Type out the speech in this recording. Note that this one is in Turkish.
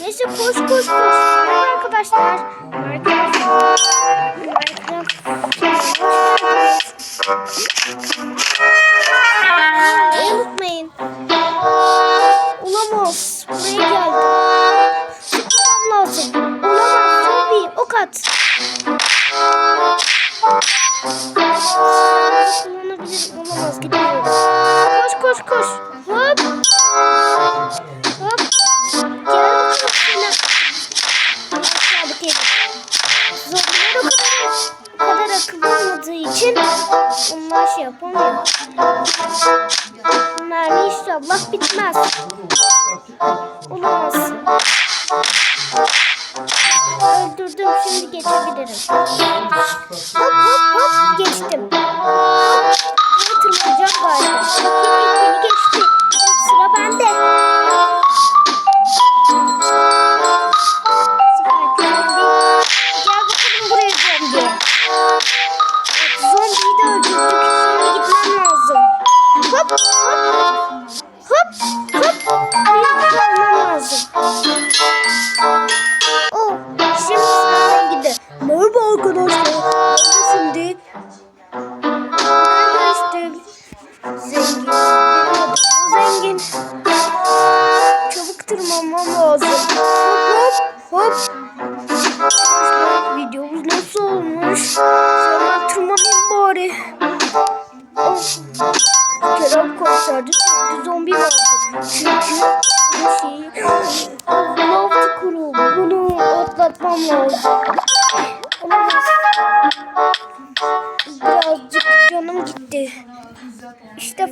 Neyse koş koş koş. Merhaba arkadaşlar. Minecraft. Minecraft. Unutmayın. Olamaz. Buraya geldim. Tutmam lazım. Olamaz. Zombi. Ok at. Kullanabilirim. Olamaz. Gidiyorum. Koş koş koş. Hop. O kadar akıllı olmadığı için onlar şey yapamıyor. Mermi inşallah bitmez. Olamaz. Öldürdüm şimdi geçebilirim. Hop hop hop geçtim. lazım. Hop hop hop. Videomuz nasıl olmuş? Sonra tırmanayım bari. Of. Kerem konserde sürekli zombi vardı. Çünkü bu şeyi Allah'ta kurul. Bunu atlatmam lazım. Olamaz. Birazcık canım gitti. İşte